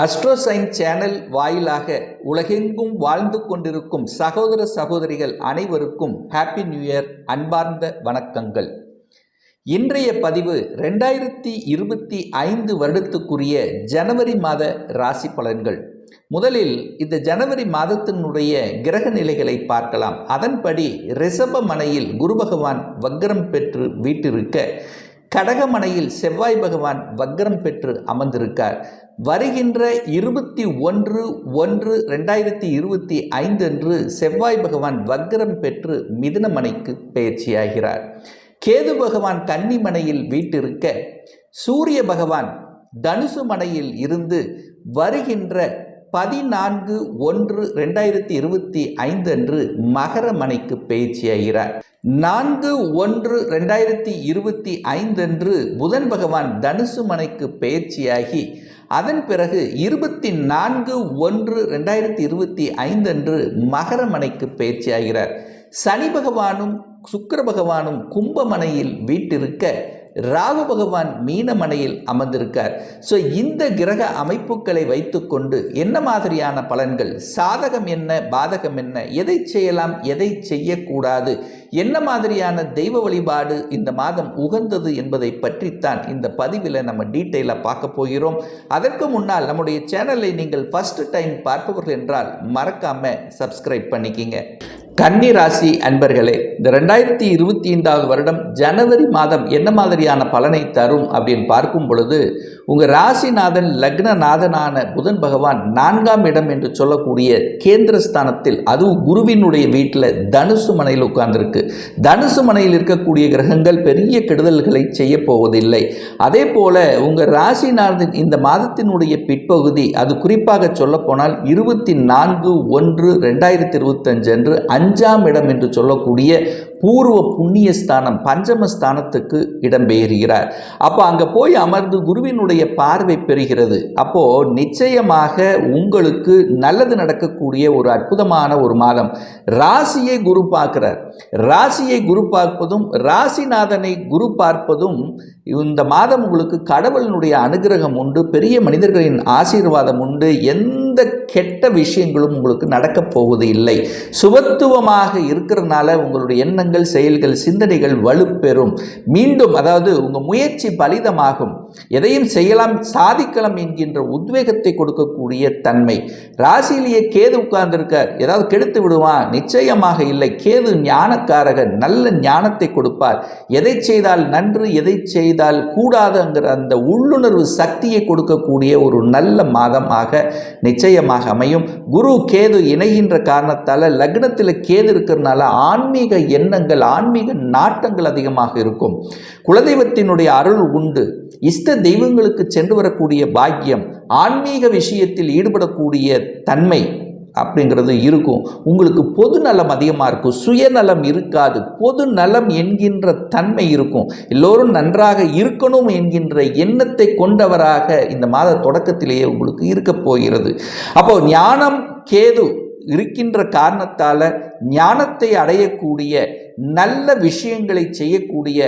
அஸ்ட்ரோசைன் channel வாயிலாக உலகெங்கும் வாழ்ந்து கொண்டிருக்கும் சகோதர சகோதரிகள் அனைவருக்கும் ஹாப்பி நியூ இயர் அன்பார்ந்த வணக்கங்கள். இன்றைய பதிவு ரெண்டாயிரத்தி இருபத்தி ஐந்து வருடத்துக்குரிய ஜனவரி மாத ராசி பலன்கள். முதலில் இந்த ஜனவரி மாதத்தினுடைய கிரக நிலைகளை பார்க்கலாம். அதன்படி ரிஷப மனையில் குரு பகவான் வக்ரம் பெற்று வீட்டிருக்க கடகமனையில் செவ்வாய் பகவான் வக்ரம் பெற்று அமர்ந்திருக்கார். வருகின்ற இருபத்தி ஒன்று ஒன்று ரெண்டாயிரத்தி இருபத்தி ஐந்து அன்று செவ்வாய் பகவான் வக்ரம் பெற்று மிதுனமனைக்கு பயிற்சியாகிறார். கேது பகவான் கன்னிமனையில் வீட்டிருக்க சூரிய பகவான் தனுசு மனையில் இருந்து வருகின்ற பதினான்கு ஒன்று ரெண்டாயிரத்தி இருபத்தி ஐந்து அன்று மகர மனைக்கு பயிற்சியாகிறார். நான்கு ஒன்று ரெண்டாயிரத்தி இருபத்தி ஐந்தன்று புதன் பகவான் தனுசு மனைக்கு பயிற்சியாகி அதன் பிறகு இருபத்தி நான்கு ஒன்று ரெண்டாயிரத்தி இருபத்தி ஐந்தன்று மகரமனைக்கு மகர மனைக்கு பயிற்சியாகிறார். சனி பகவானும் சுக்கர பகவானும் கும்பமனையில் வீட்டிருக்க ராகு பகவான் மீனமனையில் அமர்ந்திருக்கார். ஸோ இந்த கிரக அமைப்புகளை வைத்துக்கொண்டு என்ன மாதிரியான பலன்கள்? சாதகம் என்ன? பாதகம் என்ன? எதை செய்யலாம்? எதை செய்யக்கூடாது? என்ன மாதிரியான தெய்வ வழிபாடு இந்த மாதம் உகந்தது என்பதை பற்றித்தான் இந்த பதிவில் நம்ம டீட்டெயிலாக பார்க்க போகிறோம். அதற்கு முன்னால் நம்முடைய சேனலை நீங்கள் ஃபஸ்ட் டைம் பார்ப்பவர்கள் என்றால் மறக்காமல் சப்ஸ்கிரைப் பண்ணிக்கிங்க. கன்னி ராசி அன்பர்களே இந்த ரெண்டாயிரத்தி இருபத்தி ஐந்தாவது வருடம் ஜனவரி மாதம் என்ன மாதிரியான பலனை தரும் அப்படின்னு பார்க்கும் பொழுது உங்கள் ராசிநாதன் லக்னநாதனான புதன் பகவான் நான்காம் இடம் என்று சொல்லக்கூடிய கேந்திரஸ்தானத்தில் அதுவும் குருவினுடைய வீட்டில் தனுசு மனையில் உட்கார்ந்துருக்கு. தனுசு மனையில் இருக்கக்கூடிய கிரகங்கள் பெரிய கெடுதல்களை செய்ய போவதில்லை. அதே போல் உங்கள் ராசிநாதன் இந்த மாதத்தினுடைய பிற்பகுதி அது குறிப்பாக சொல்லப்போனால் இருபத்தி நான்கு ஒன்று ரெண்டாயிரத்தி இருபத்தஞ்சு அன்று அஞ்சாம் இடம் என்று சொல்லக்கூடிய பூர்வ புண்ணிய ஸ்தானம் பஞ்சம ஸ்தானத்துக்கு இடம்பெயர்கிறார். அப்போ அங்கே போய் அமர்ந்து குருவினுடைய பார்வை பெறுகிறது. அப்போது நிச்சயமாக உங்களுக்கு நல்லது நடக்கக்கூடிய ஒரு அற்புதமான ஒரு மாதம். ராசியை குரு பார்க்கிறார். ராசியை குரு பார்ப்பதும் ராசிநாதனை குரு பார்ப்பதும் இந்த மாதம் உங்களுக்கு கடவுளினுடைய அனுகிரகம் உண்டு பெரிய மனிதர்களின் ஆசீர்வாதம் உண்டு எந்த கெட்ட விஷயங்களும் உங்களுக்கு நடக்கப் போவது இல்லை. சுபத்துவமாக இருக்கிறதுனால உங்களுடைய எண்ணங்கள் செயல்கள் சிந்தனைகள் வலுப்பெறும். மீண்டும் அதாவது உங்கள் முயற்சி பலிதமாகும். எதையும் செய்யலாம் சாதிக்கலாம் என்கின்ற உத்வேகத்தை கொடுக்கக்கூடிய தன்மை. ராசியிலேயே கேது உட்கார்ந்திருக்கார். ஏதாவது கெடுத்து விடுவான். நிச்சயமாக இல்லை. கேது ஞானக்காரகன். நல்ல ஞானத்தை கொடுப்பார். எதை செய்தால் நன்று எதை செய்தால் கூடாதுங்கிற அந்த உள்ளுணர்வு சக்தியை கொடுக்கக்கூடிய ஒரு நல்ல மாதமாக நிச்சயமாக அமையும். குரு கேது இணைகின்ற காரணத்தால் லக்னத்தில் கேது இருக்கிறதுனால ஆன்மீக எண்ணங்கள் ஆன்மீக நாட்டங்கள் அதிகமாக இருக்கும். குலதெய்வத்தினுடைய அருள் உண்டு. இஷ்ட தெய்வங்களுக்கு சென்று வரக்கூடிய பாக்கியம் ஆன்மீக விஷயத்தில் ஈடுபடக்கூடிய தன்மை அப்படிங்கிறது இருக்கும். உங்களுக்கு பொது நலம் அதிகமாக இருக்கும். சுயநலம் இருக்காது. பொது நலம் என்கின்ற தன்மை இருக்கும். எல்லோரும் நன்றாக இருக்கணும் என்கின்ற எண்ணத்தை கொண்டவராக இந்த மாத தொடக்கத்திலேயே உங்களுக்கு இருக்க போகிறது. அப்போ ஞானம் கேது இருக்கின்ற காரணத்தால் ஞானத்தை அடையக்கூடிய நல்ல விஷயங்களை செய்யக்கூடிய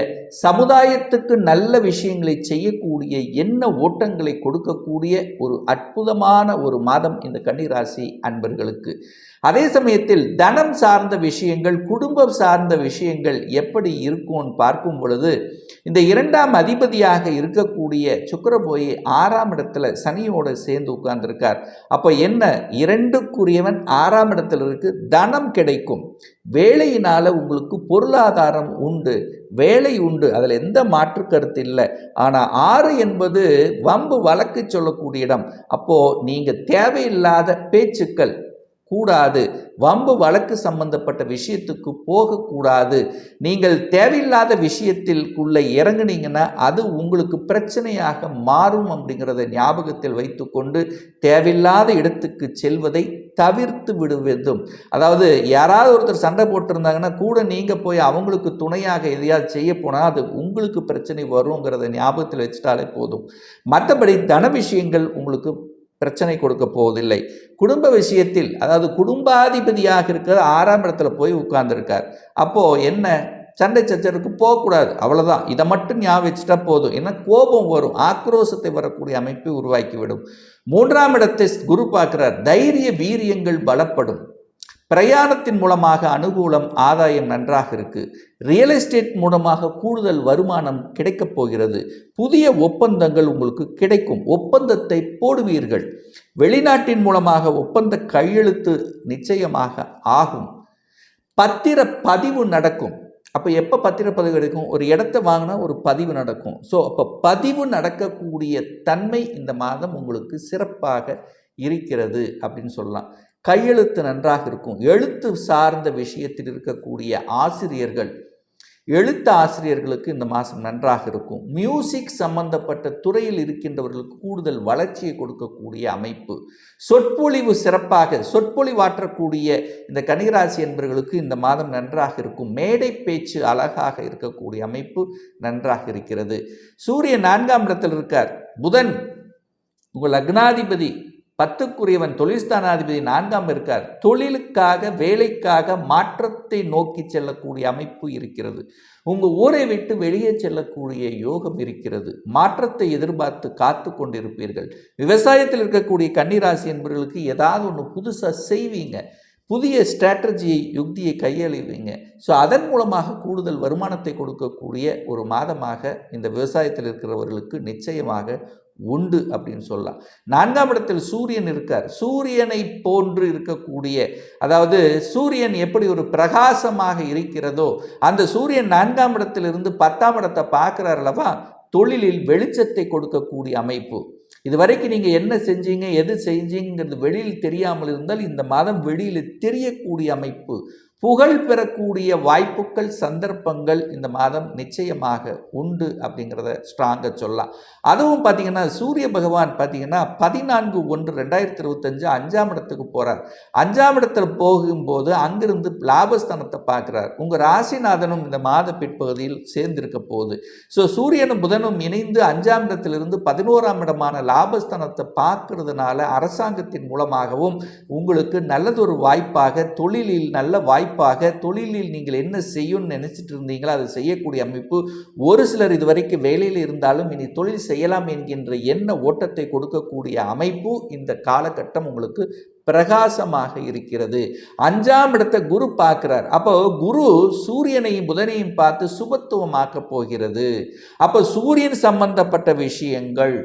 சமுதாயத்துக்கு நல்ல விஷயங்களை செய்யக்கூடிய என்ன ஓட்டங்களை கொடுக்கக்கூடிய ஒரு அற்புதமான ஒரு மாதம் இந்த கன்னிராசி அன்பர்களுக்கு. அதே சமயத்தில் தனம் சார்ந்த விஷயங்கள் குடும்பம் சார்ந்த விஷயங்கள் எப்படி இருக்கும்னு பார்க்கும் பொழுது இந்த இரண்டாம் அதிபதியாக இருக்கக்கூடிய சுக்கர போய் ஆறாம் இடத்துல சனியோடு சேர்ந்து உட்கார்ந்துருக்கார். அப்போ என்ன? இரண்டுக்குரியவன் ஆறாம் இடத்துல இருக்கு தனம் கிடைக்கும். வேலையினால் உங்களுக்கு பொருளாதாரம் உண்டு வேலை உண்டு அதில் எந்த மாற்று கருத்து இல்லை. ஆனால் ஆறு என்பது வம்பு வழக்கு சொல்லக்கூடிய இடம். அப்போது நீங்கள் தேவையில்லாத பேச்சுக்கள் கூடாது. வம்பு வழக்கு சம்பந்தப்பட்ட விஷயத்துக்கு போகக்கூடாது. நீங்கள் தேவையில்லாத விஷயத்திற்குள்ளே இறங்குனீங்கன்னா அது உங்களுக்கு பிரச்சனையாக மாறும் அப்படிங்கிறத ஞாபகத்தில் வைத்துக்கொண்டு தேவையில்லாத இடத்துக்கு செல்வதை தவிர்த்து விடுவதும். அதாவது யாராவது ஒருத்தர் சண்டை போட்டிருந்தாங்கன்னா கூட நீங்கள் போய் அவங்களுக்கு துணையாக எதையாவது செய்ய போனால் அது உங்களுக்கு பிரச்சனை வருங்கிறத ஞாபகத்தில் வச்சுட்டாலே போதும். மற்றபடி தன விஷயங்கள் உங்களுக்கு பிரச்சனை கொடுக்க போவதில்லை. குடும்ப விஷயத்தில் அதாவது குடும்பாதிபதியாக இருக்கிற ஆறாம் இடத்துல போய் உட்கார்ந்துருக்கார். அப்போது என்ன? சண்டை சச்சரவுக்கு போகக்கூடாது. அவ்வளோதான் இதை மட்டும் ஞாபகம் வச்சுட்டா போதும். ஏன்னா கோபம் வரும். ஆக்ரோஷத்தை வரக்கூடிய அமைப்பை உருவாக்கிவிடும். மூன்றாம் இடத்தை குரு பார்க்கிறார். தைரிய வீரியங்கள் பலப்படும். பிரயாணத்தின் மூலமாக அனுகூலம் ஆதாயம் நன்றாக இருக்குது ரியல் எஸ்டேட் மூலமாக கூடுதல் வருமானம் கிடைக்கப் போகிறது. புதிய ஒப்பந்தங்கள் உங்களுக்கு கிடைக்கும். ஒப்பந்தத்தை போடுவீர்கள். வெளிநாட்டின் மூலமாக ஒப்பந்த கையெழுத்து நிச்சயமாக ஆகும். பத்திர பதிவு நடக்கும். அப்போ எப்போ பத்திரப்பதிவு கிடைக்கும் ஒரு இடத்த வாங்கினா ஒரு பதிவு நடக்கும். ஸோ அப்போ பதிவு நடக்கக்கூடிய தன்மை இந்த மாதம் உங்களுக்கு சிறப்பாக இருக்கிறது அப்படின்னு சொல்லலாம். கையெழுத்து நன்றாக இருக்கும். எழுத்து சார்ந்த விஷயத்தில் இருக்கக்கூடிய ஆசிரியர்கள் எழுத்து ஆசிரியர்களுக்கு இந்த மாதம் நன்றாக இருக்கும். மியூசிக் சம்பந்தப்பட்ட துறையில் இருக்கின்றவர்களுக்கு கூடுதல் வளர்ச்சியை கொடுக்கக்கூடிய அமைப்பு. சொற்பொழிவு சிறப்பாக சொற்பொழிவாற்றக்கூடிய இந்த கனிராசி என்பவர்களுக்கு இந்த மாதம் நன்றாக இருக்கும். மேடை பேச்சு அழகாக இருக்கக்கூடிய அமைப்பு நன்றாக இருக்கிறது. சூரியன் நான்காம் இடத்தில் இருக்கார். புதன் உங்கள் லக்னாதிபதி பத்துக்குரியவன் தொழில்ஸ்தானாதிபதி நான்காம் இருக்கார். தொழிலுக்காக வேலைக்காக மாற்றத்தை நோக்கி செல்லக்கூடிய அமைப்பு இருக்கிறது. உங்கள் ஊரை விட்டு வெளியே செல்லக்கூடிய யோகம் இருக்கிறது. மாற்றத்தை எதிர்பார்த்து காத்து கொண்டிருப்பீர்கள். விவசாயத்தில் இருக்கக்கூடிய கன்னிராசி என்பவர்களுக்கு ஏதாவது ஒன்று புதுசாக செய்வீங்க. புதிய ஸ்ட்ராட்டஜியை யுக்தியை கையாளுவீங்க. ஸோ அதன் மூலமாக கூடுதல் வருமானத்தை கொடுக்கக்கூடிய ஒரு மாதமாக இந்த விவசாயத்தில் இருக்கிறவர்களுக்கு நிச்சயமாக உண்டு அப்படின்னு சொல்லலாம். நான்காம் இடத்தில் சூரியன் இருக்கார். சூரியனை போன்று இருக்கக்கூடிய அதாவது சூரியன் எப்படி ஒரு பிரகாசமாக இருக்கிறதோ அந்த சூரியன் நான்காம் இடத்திலிருந்து பத்தாம் இடத்தை பார்க்குறார் அல்லவா? தொழிலில் வெளிச்சத்தை கொடுக்கக்கூடிய அமைப்பு. இது வரைக்கும் நீங்கள் என்ன செஞ்சீங்க எது செஞ்சீங்கிறது வெளியில் தெரியாமல் இருந்தால் இந்த மாதம் வெளியில் தெரியக்கூடிய அமைப்பு. புகழ் பெறக்கூடிய வாய்ப்புகள் சந்தர்ப்பங்கள் இந்த மாதம் நிச்சயமாக உண்டு அப்படிங்கிறத ஸ்ட்ராங்காக சொல்லலாம். அதுவும் பார்த்தீங்கன்னா சூரிய பகவான் பார்த்தீங்கன்னா பதினான்கு ஒன்று ரெண்டாயிரத்தி இருபத்தஞ்சு அஞ்சாம் இடத்துக்கு போகிறார் அஞ்சாம் இடத்துல போகும்போது அங்கிருந்து லாபஸ்தானத்தை பார்க்குறார். உங்கள் ராசிநாதனும் இந்த மாத பிற்பகுதியில் சேர்ந்திருக்க போகுது. ஸோ சூரியனும் புதனும் இணைந்து அஞ்சாம் இடத்திலிருந்து பதினோராம் இடமான லாபஸ்தானத்தை பார்க்கறதுனால அரசாங்கத்தின் மூலமாகவும் உங்களுக்கு நல்லதொரு வாய்ப்பாக தொழிலில் நல்ல வாய்ப்பு வாய்ப்பாக தொழிலில் நீங்கள் என்ன செய்யும்னு நினைச்சிட்டு இருந்தீங்களோ அதை செய்யக்கூடிய அமைப்பு ஒரு சிலர் இதுவரைக்கும் வேலையில் இருந்தாலும் இனி தொழில் செய்யலாம் என்கின்ற எண்ண ஓட்டத்தை கொடுக்கக்கூடிய அமைப்பு இந்த காலகட்டம் உங்களுக்கு பிரகாசமாக இருக்கிறது. அஞ்சாம் இடத்தை குரு பார்க்கிறார். அப்போ குரு சூரியனையும் புதனையும் பார்த்து சுபத்துவமாக்க போகிறது. அப்போ சூரியன் சம்பந்தப்பட்ட விஷயங்கள்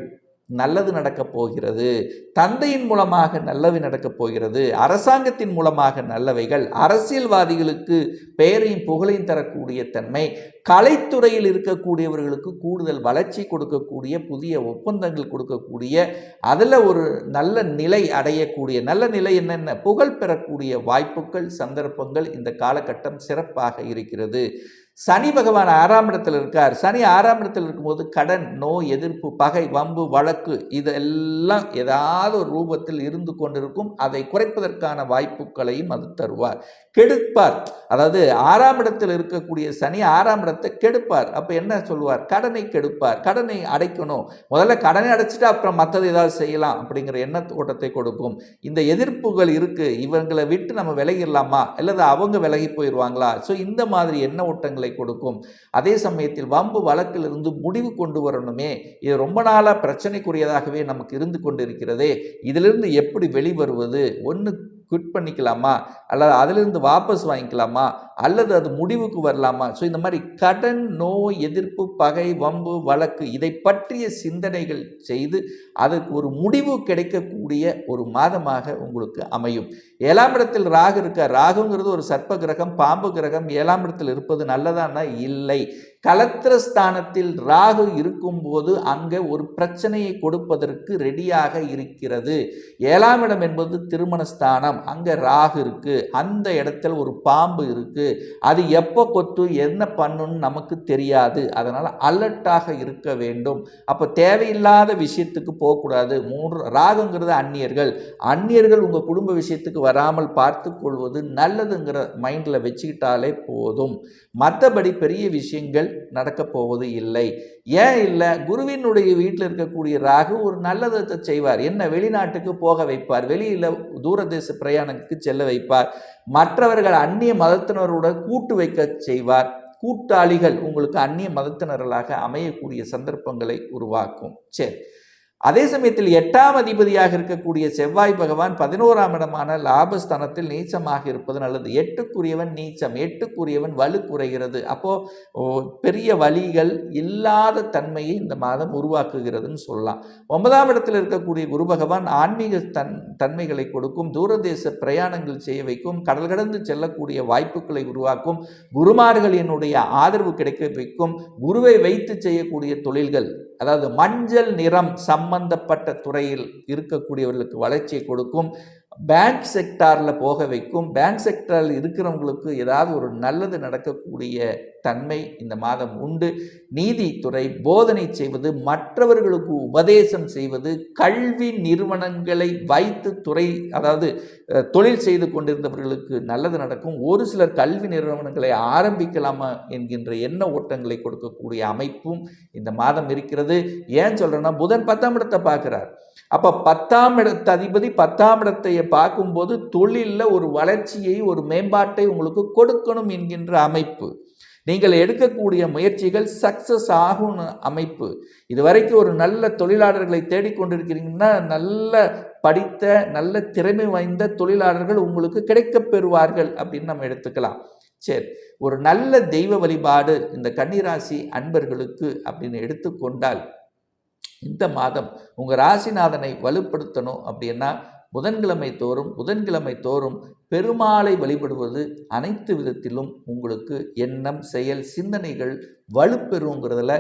நல்லது நடக்கப் போகிறது. தந்தையின் மூலமாக நல்லவை நடக்கப் போகிறது. அரசாங்கத்தின் மூலமாக நல்லவைகள். அரசியல்வாதிகளுக்கு பெயரையும் புகழையும் தரக்கூடிய தன்மை. கலைத்துறையில் இருக்கக்கூடியவர்களுக்கு கூடுதல் வளர்ச்சி கொடுக்கக்கூடிய புதிய ஒப்பந்தங்கள் கொடுக்கக்கூடிய அதில் ஒரு நல்ல நிலை அடையக்கூடிய நல்ல நிலை என்னென்ன? புகழ் பெறக்கூடிய வாய்ப்புகள் சந்தர்ப்பங்கள் இந்த காலகட்டம் சிறப்பாக இருக்கிறது. சனி பகவான் ஆறாம் இடத்தில் இருக்கார். சனி ஆறாம் இடத்தில் இருக்கும்போது கடன் நோய் எதிர்ப்பு பகை வம்பு வழக்கு இதெல்லாம் ஏதாவது ஒரு ரூபத்தில் இருந்து கொண்டிருக்கும். அதை குறைப்பதற்கான வாய்ப்புகளையும் அது தருவார். கெடுப்பார். அதாவது ஆறாம் இடத்தில் இருக்கக்கூடிய சனி ஆறாம் இடத்தை கெடுப்பார். அப்போ என்ன சொல்லுவார் கடனை கெடுப்பார். கடனை அடைக்கணும். முதல்ல கடனை அடைச்சிட்டு அப்புறம் மற்றது ஏதாவது செய்யலாம் அப்படிங்கிற எண்ண ஓட்டத்தை கொடுக்கும். இந்த எதிர்ப்புகள் இருக்குது இவங்களை விட்டு நம்ம விலகிடலாமா? அல்லது அவங்க விலகி போயிடுவாங்களா? ஸோ இந்த மாதிரி எண்ண ஓட்டங்களை கொடுக்கும். அதே சமயத்தில் வம்பு வழக்கிலிருந்து முடிவு கொண்டு வரணுமே. இது ரொம்ப நாளாக பிரச்சனைக்குரியதாகவே நமக்கு இருந்து கொண்டு இருக்கிறதே இதிலிருந்து எப்படி வெளிவருவது? ஒன்று குவிட் பண்ணிக்கலாமா? அல்லது அதிலிருந்து வாபஸ் வாங்கிக்கலாமா? அல்லது அது முடிவுக்கு வரலாமா? ஸோ இந்த மாதிரி கடன் நோய் எதிர்ப்பு பகை வம்பு வழக்கு இதை பற்றிய சிந்தனைகள் செய்து அதற்கு ஒரு முடிவு கிடைக்கக்கூடிய ஒரு மாதமாக உங்களுக்கு அமையும். ஏழாம் இடத்தில் ராகு இருக்க ராகுங்கிறது ஒரு சர்ப்ப கிரகம் பாம்பு கிரகம். ஏழாம் இடத்தில் இருப்பது நல்லதானா? இல்லை. கலத்திரஸ்தானத்தில் ராகு இருக்கும்போது அங்கே ஒரு பிரச்சனையை கொடுப்பதற்கு ரெடியாக இருக்கிறது. ஏழாம் இடம் என்பது திருமணஸ்தானம். அங்கே ராகு இருக்குது அந்த இடத்துல ஒரு பாம்பு இருக்குது அது எப்போ கொத்து என்ன பண்ணுன்னு நமக்கு தெரியாது. அதனால் அலர்ட்டாக இருக்க வேண்டும். அப்போ தேவையில்லாத விஷயத்துக்கு போகக்கூடாது. மூன்று ராகுங்கிறது அந்நியர்கள். அந்நியர்கள் உங்கள் குடும்ப விஷயத்துக்கு வராமல் பார்த்து கொள்வது நல்லதுங்கிற மைண்டில் வச்சுக்கிட்டாலே போதும். மற்றபடி பெரிய விஷயங்கள் நடக்கப் போவது இல்லை. ஏன் இல்லை? குருவினுடைய வீட்டில் இருக்கக்கூடிய ராகு ஒரு நல்லதத்தை செய்வார். என்ன? வெளிநாட்டுக்கு போக வைப்பார். வெளியில் தூரதேச பிரயாணத்துக்கு செல்ல வைப்பார். மற்றவர்கள் அந்நிய மதத்தினரோட கூட்டு வைக்க செய்வார். கூட்டாளிகள் உங்களுக்கு அந்நிய மதத்தினர்களாக அமையக்கூடிய சந்தர்ப்பங்களை உருவாக்கும். சரி. அதே சமயத்தில் எட்டாம் அதிபதியாக இருக்கக்கூடிய செவ்வாய் பகவான் பதினோராம் இடமான லாபஸ்தானத்தில் நீச்சமாக இருப்பது நல்லது. எட்டுக்குரியவன் நீச்சம் எட்டுக்குரியவன் வலு குறைகிறது. அப்போது ஓ, பெரிய வழிகள் இல்லாத தன்மையை இந்த மாதம் உருவாக்குகிறதுன்னு சொல்லலாம். ஒன்பதாம் இடத்தில் இருக்கக்கூடிய குரு பகவான் ஆன்மீக தன் தன்மைகளை கொடுக்கும் தூரதேச பிரயாணங்கள் செய்ய வைக்கும் கடல் கடந்து செல்லக்கூடிய வாய்ப்புகளை உருவாக்கும் குருமார்களினுடைய ஆதரவு கிடைக்க வைக்கும் குருவை வைத்து செய்யக்கூடிய தொழில்கள் அதாவது மஞ்சள் நிறம் சம்பந்தப்பட்ட துறையில் இருக்கக்கூடியவர்களுக்கு வளர்ச்சியை கொடுக்கும். பேங்க் செக்டாரில் போக வைக்கும். பேங்க் செக்டாரில் இருக்கிறவங்களுக்கு ஏதாவது ஒரு நல்லது நடக்கக்கூடிய தன்மை இந்த மாதம் உண்டு. நீதித்துறை போதனை செய்வது மற்றவர்களுக்கு உபதேசம் செய்வது கல்வி நிறுவனங்களை வைத்து துறை அதாவது தொழில் செய்து கொண்டிருந்தவர்களுக்கு நல்லது நடக்கும். ஒரு சிலர் கல்வி நிறுவனங்களை ஆரம்பிக்கலாமா என்கின்ற எண்ண ஓட்டங்களை கொடுக்கக்கூடிய அமைப்பும் இந்த மாதம் இருக்கிறது. ஏன் சொல்கிறேன்னா புதன் பத்தாம் இடத்தை பார்க்குறார். அப்போ பத்தாம் இடத்த அதிபதி பத்தாம் இடத்தை பார்க்கும்போது தொழிலில் ஒரு வளர்ச்சியை ஒரு மேம்பாட்டை உங்களுக்கு கொடுக்கணும் என்கின்ற அமைப்பு. நீங்கள் எடுக்கக்கூடிய முயற்சிகள் சக்சஸ் ஆகும் அமைப்பு. இதுவரைக்கும் ஒரு நல்ல தொழிலாளர்களை தேடிக்கொண்டிருக்கிறீங்கன்னா நல்ல படித்த நல்ல திறமை வாய்ந்த தொழிலாளர்கள் உங்களுக்கு கிடைக்கப் பெறுவார்கள் அப்படின்னு நம்ம எடுத்துக்கலாம். சரி ஒரு நல்ல தெய்வ வழிபாடு இந்த கன்னிராசி அன்பர்களுக்கு அப்படின்னு எடுத்துக்கொண்டால் இந்த மாதம் உங்கள் ராசிநாதனை வலுப்படுத்தணும் அப்படின்னா புதன்கிழமை தோறும் புதன்கிழமை தோறும் பெருமாளை வழிபடுவது அனைத்து விதத்திலும் உங்களுக்கு எண்ணம் செயல் சிந்தனைகள் வலுப்பெறுங்கிறதுல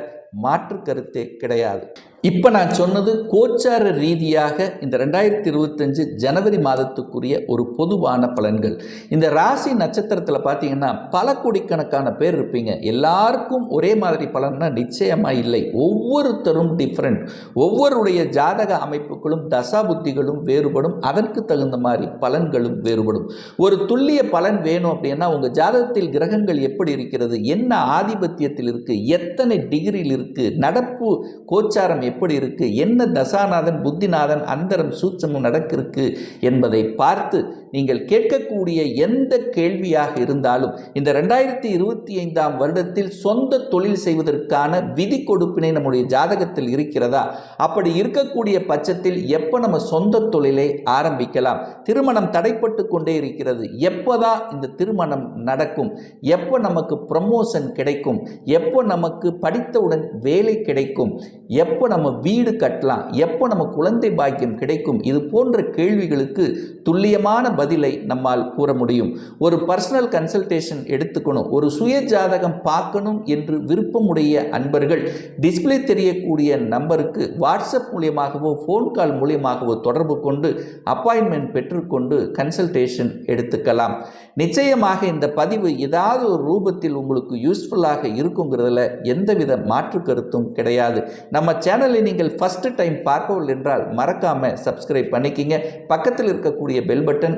மாற்று கருத்தே கிடையாது. இப்போ நான் சொன்னது கோச்சார ரீதியாக இந்த ரெண்டாயிரத்தி இருபத்தஞ்சு ஜனவரி மாதத்துக்குரிய ஒரு பொதுவான பலன்கள். இந்த ராசி நட்சத்திரத்தில் பார்த்தீங்கன்னா பல கோடிக்கணக்கான பேர் இருப்பீங்க. எல்லாருக்கும் ஒரே மாதிரி பலன்னா நிச்சயமாக இல்லை. ஒவ்வொருத்தரும் டிஃப்ரெண்ட் ஒவ்வொருடைய ஜாதக அமைப்புகளும் தசாபுத்திகளும் வேறுபடும். அதற்கு தகுந்த மாதிரி பலன்களும் வேறுபடும். ஒரு துல்லிய பலன் வேணும் அப்படின்னா உங்கள் ஜாதகத்தில் கிரகங்கள் எப்படி இருக்கிறது? என்ன ஆதிபத்தியத்தில் இருக்குது எத்தனை டிகிரியில் இருக்குது நடப்பு கோச்சாரம் எப்படி இருக்குது என்ன தசாநாதன் புத்திநாதன் அந்தரம் சூட்சமும் நடக்கிருக்கு என்பதை பார்த்து நீங்கள் கேட்கக்கூடிய எந்த கேள்வியாக இருந்தாலும் இந்த ரெண்டாயிரத்தி இருபத்தி ஐந்தாம் வருடத்தில் சொந்த தொழில் செய்வதற்கான விதி கொடுப்பினை நம்முடைய ஜாதகத்தில் இருக்கிறதா? அப்படி இருக்கக்கூடிய பட்சத்தில் எப்போ நம்ம சொந்த தொழிலை ஆரம்பிக்கலாம்? திருமணம் தடைப்பட்டு கொண்டே இருக்கிறது. எப்போதான் இந்த திருமணம் நடக்கும்? எப்போ நமக்கு ப்ரமோஷன் கிடைக்கும்? எப்போ நமக்கு படித்தவுடன் வேலை கிடைக்கும்? எப்போ நம்ம வீடு கட்டலாம்? எப்போ நம்ம குழந்தை பாக்கியம் கிடைக்கும்? இது போன்ற கேள்விகளுக்கு துல்லியமான பதிலை நம்மால் கூற முடியும். ஒரு பர்சனல் கன்சல்டேஷன் எடுத்துக்கணும். ஒரு சுய ஜாதகம் பார்க்கணும் என்று விருப்பமுடைய அன்பர்கள் டிஸ்ப்ளே தெரியக்கூடிய நம்பருக்கு வாட்ஸ்அப் மூலியமாகவோ ஃபோன் கால் மூலியமாகவோ தொடர்பு கொண்டு அப்பாயின்மெண்ட் பெற்றுக்கொண்டு கன்சல்டேஷன் எடுத்துக்கலாம். நிச்சயமாக இந்த பதிவு ஏதாவது ஒரு ரூபத்தில் உங்களுக்கு யூஸ்ஃபுல்லாக இருக்குங்கிறதுல எந்தவித மாற்று கருத்தும் கிடையாது. நம்ம சேனலை நீங்கள் ஃபஸ்ட்டு டைம் பார்க்கவில்லை என்றால் மறக்காமல் சப்ஸ்கிரைப் பண்ணிக்கிங்க. பக்கத்தில் இருக்கக்கூடிய பெல் பட்டன்